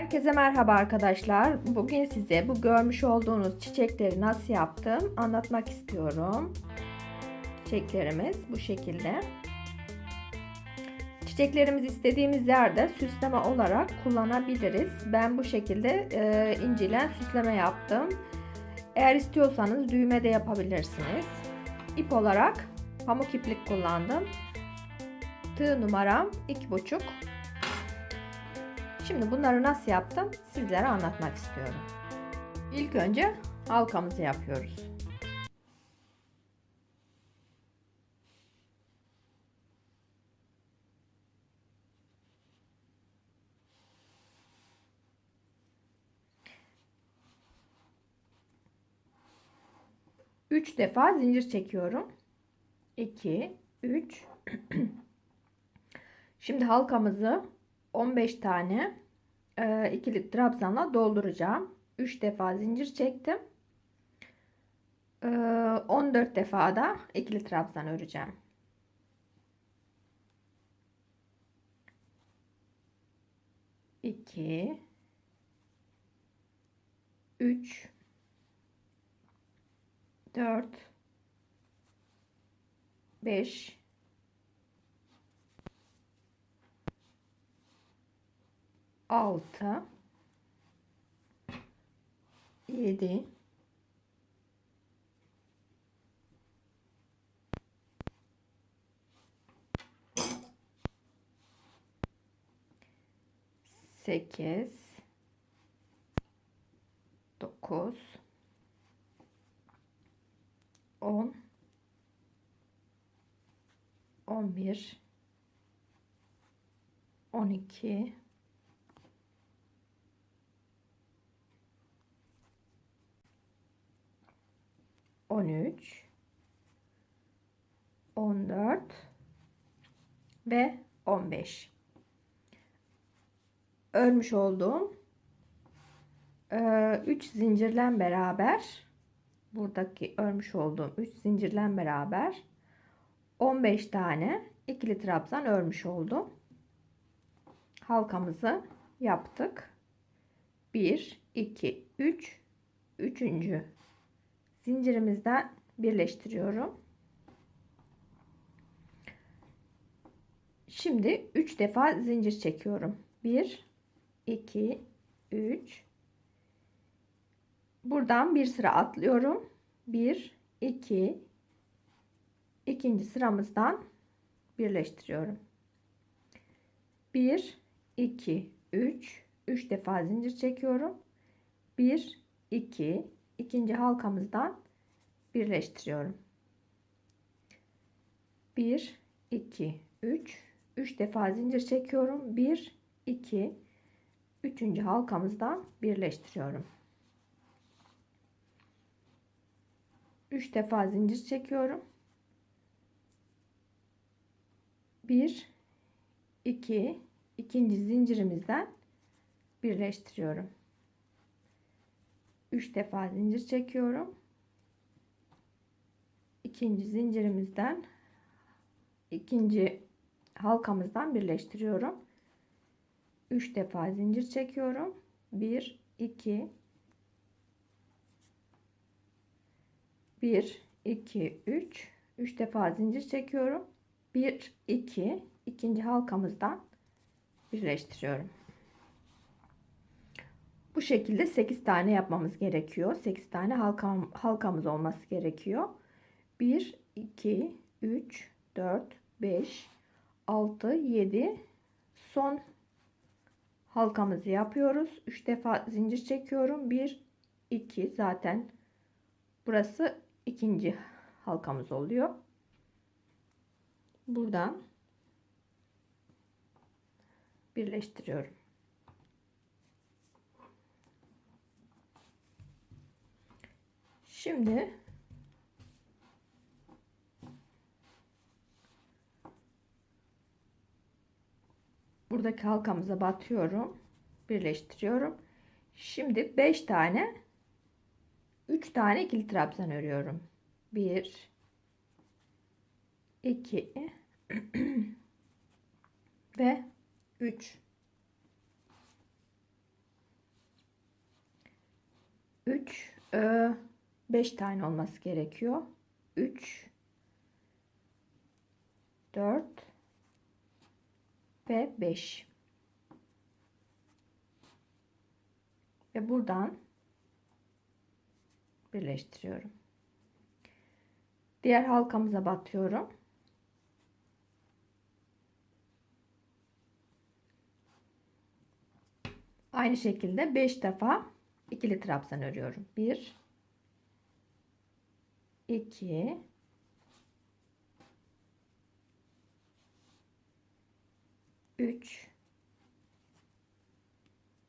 Herkese merhaba arkadaşlar. Bugün size bu görmüş olduğunuz çiçekleri nasıl yaptım anlatmak istiyorum. Çiçeklerimiz bu şekilde. Çiçeklerimizi istediğimiz yerde süsleme olarak kullanabiliriz. Ben bu şekilde e, incilen süsleme yaptım. Eğer istiyorsanız düğme de yapabilirsiniz. İp olarak pamuk iplik kullandım. Tığ numaram 2,5 Şimdi bunları nasıl yaptım sizlere anlatmak istiyorum. İlk önce halkamızı yapıyoruz. Üç defa zincir çekiyorum. 2 3 Şimdi halkamızı 15 tane e, ikili trabzanla dolduracağım. 3 defa zincir çektim. E, 14 defa da ikili trabzan öreceğim. İki, üç, dört, beş, 6 7 8 9 10 11 12 13 14 ve 15 örmüş olduğum 3 zincirlen beraber buradaki örmüş olduğum 3 zincirlen beraber 15 tane ikili trabzan örmüş oldum. Halkamızı yaptık. 1 2 3 3 zincirimizden birleştiriyorum. Şimdi 3 defa zincir çekiyorum. 1 2 3 Buradan bir sıra atlıyorum. 1 2 ikinci sıramızdan birleştiriyorum. 1 2 3 3 defa zincir çekiyorum. 1 2 ikinci halkamızdan birleştiriyorum. 1 2 3 3 defa zincir çekiyorum. 1 2 3. halkamızdan birleştiriyorum. 3 defa zincir çekiyorum. 1 2 ikinci zincirimizden birleştiriyorum. 3 defa zincir çekiyorum. İkinci zincirimizden ikinci halkamızdan birleştiriyorum. 3 defa zincir çekiyorum. 1 2 1 2 3 3 defa zincir çekiyorum. 1 2 ikinci halkamızdan birleştiriyorum. Bu şekilde 8 tane yapmamız gerekiyor. 8 tane halkam, halkamız olması gerekiyor. 1, 2, 3, 4, 5, 6, 7 son halkamızı yapıyoruz. 3 defa zincir çekiyorum. 1, 2 zaten burası ikinci halkamız oluyor. Buradan birleştiriyorum. Şimdi buradaki halkamıza batıyorum. Birleştiriyorum. Şimdi 5 tane 3 tane ikili trabzan örüyorum. 1 2 ve 3 3 5 tane olması gerekiyor. 3 4 ve 5 ve buradan birleştiriyorum. Diğer halkamıza batıyorum. Aynı şekilde 5 defa ikili trabzan örüyorum. 1 2 3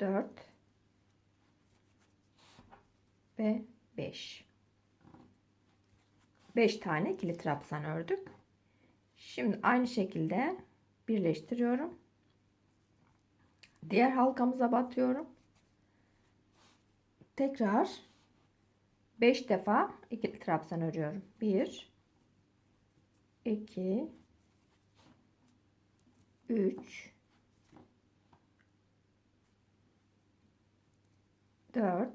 4 ve 5 5 tane ikili trabzan ördük. Şimdi aynı şekilde birleştiriyorum. Diğer halkamıza batıyorum. Tekrar 5 defa ikili trabzan örüyorum. 1 2 3 4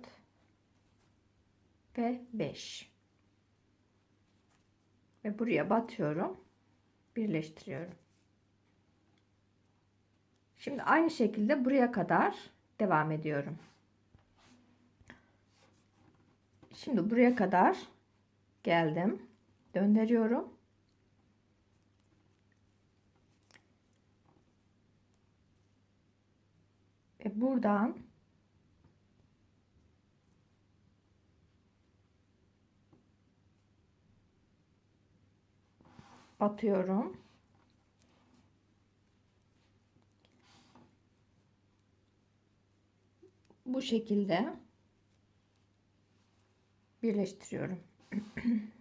ve 5 ve buraya batıyorum birleştiriyorum. Şimdi aynı şekilde buraya kadar devam ediyorum şimdi buraya kadar geldim. Döndürüyorum ve buradan batıyorum. Bu şekilde birleştiriyorum.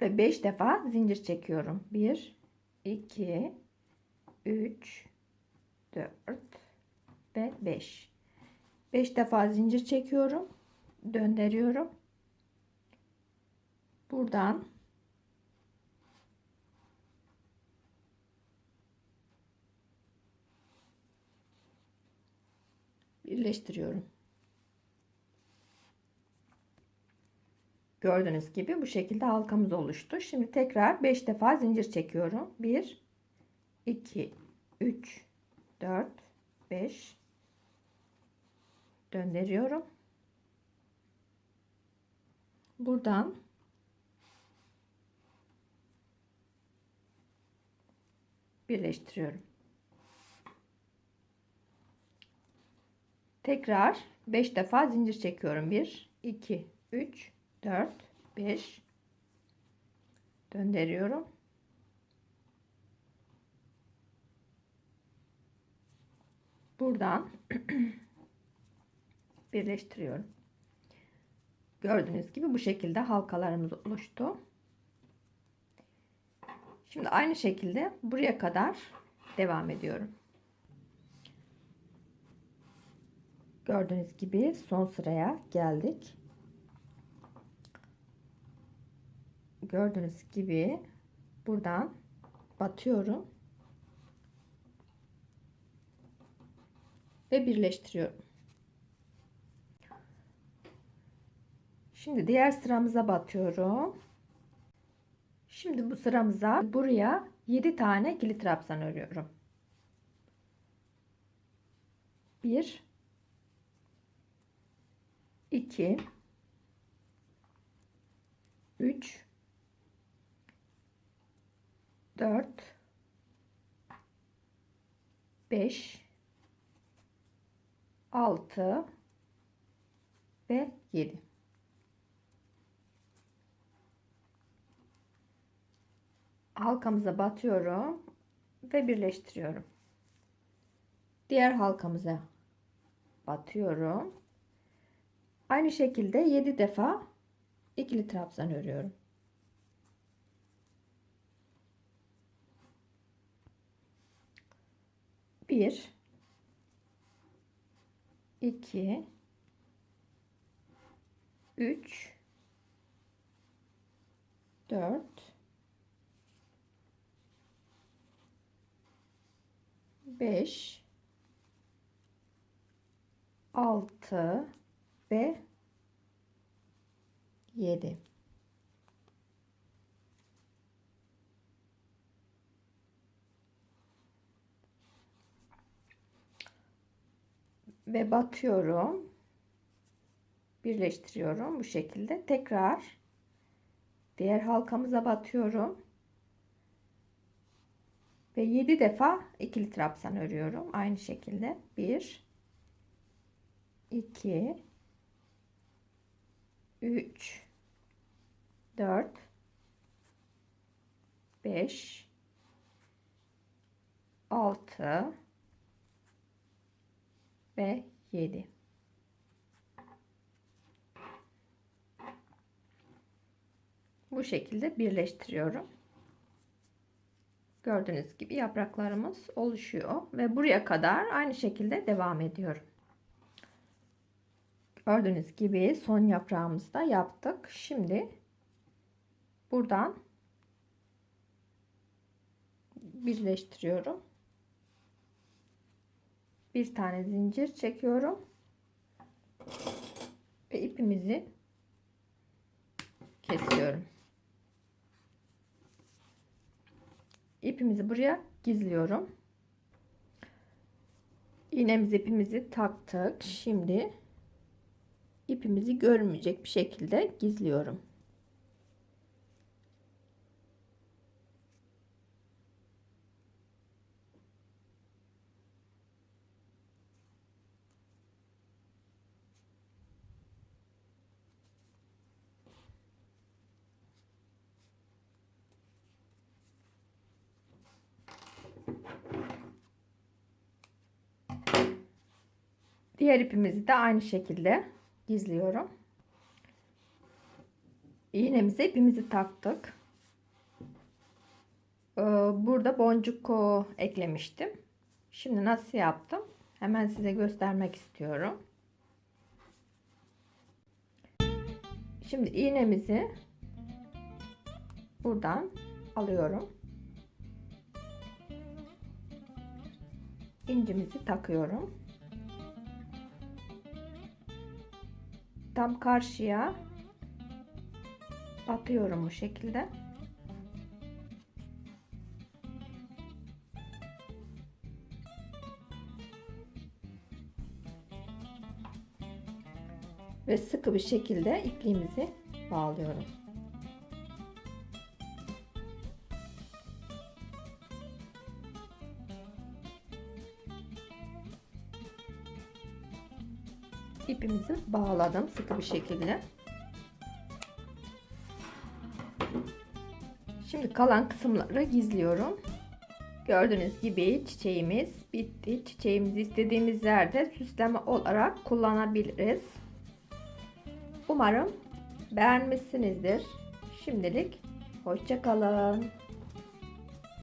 Ve 5 defa zincir çekiyorum. 1 2 3 4 ve 5. 5 defa zincir çekiyorum. Döndürüyorum. Buradan birleştiriyorum. Gördüğünüz gibi bu şekilde halkamız oluştu. Şimdi tekrar 5 defa zincir çekiyorum. 1 2 3 4 5 döndürüyorum. Buradan birleştiriyorum. Tekrar 5 defa zincir çekiyorum. 1 2 3 4 5 döndürüyorum. Buradan birleştiriyorum. Gördüğünüz gibi bu şekilde halkalarımız oluştu. Şimdi aynı şekilde buraya kadar devam ediyorum. Gördüğünüz gibi son sıraya geldik. Gördüğünüz gibi buradan batıyorum. Ve birleştiriyorum. Şimdi diğer sıramıza batıyorum. Şimdi bu sıramıza buraya 7 tane kilit trabzan örüyorum. 1 2 3 4 5 6 ve 7 halkamıza batıyorum ve birleştiriyorum. Diğer halkamıza batıyorum. Aynı şekilde 7 defa ikili trabzan örüyorum. Bir, iki, üç, dört, 5 6 ve 7. Ve batıyorum. Birleştiriyorum bu şekilde. Tekrar diğer halkamıza batıyorum. Ve 7 defa ikili trabzan örüyorum. Aynı şekilde. 1 2 3 4 5 6 ve 7 bu şekilde birleştiriyorum gördüğünüz gibi yapraklarımız oluşuyor ve buraya kadar aynı şekilde devam ediyorum Gördüğünüz gibi son yaprağımızı da yaptık. Şimdi buradan birleştiriyorum. Bir tane zincir çekiyorum. Ve ipimizi kesiyorum. İpimizi buraya gizliyorum. İğnemizi ipimizi taktık. Şimdi ipimizi görünmeyecek bir şekilde gizliyorum. Diğer ipimizi de aynı şekilde gizliyorum. İğnemize ipimizi taktık. Ee, burada boncuk eklemiştim. Şimdi nasıl yaptım? Hemen size göstermek istiyorum. Şimdi iğnemizi buradan alıyorum. İncimizi takıyorum. Tam karşıya batıyorum bu şekilde. Ve sıkı bir şekilde ipliğimizi bağlıyorum. İpimizi bağladım sıkı bir şekilde. Şimdi kalan kısımları gizliyorum. Gördüğünüz gibi çiçeğimiz bitti. Çiçeğimizi istediğimiz yerde süsleme olarak kullanabiliriz. Umarım beğenmişsinizdir. Şimdilik hoşçakalın.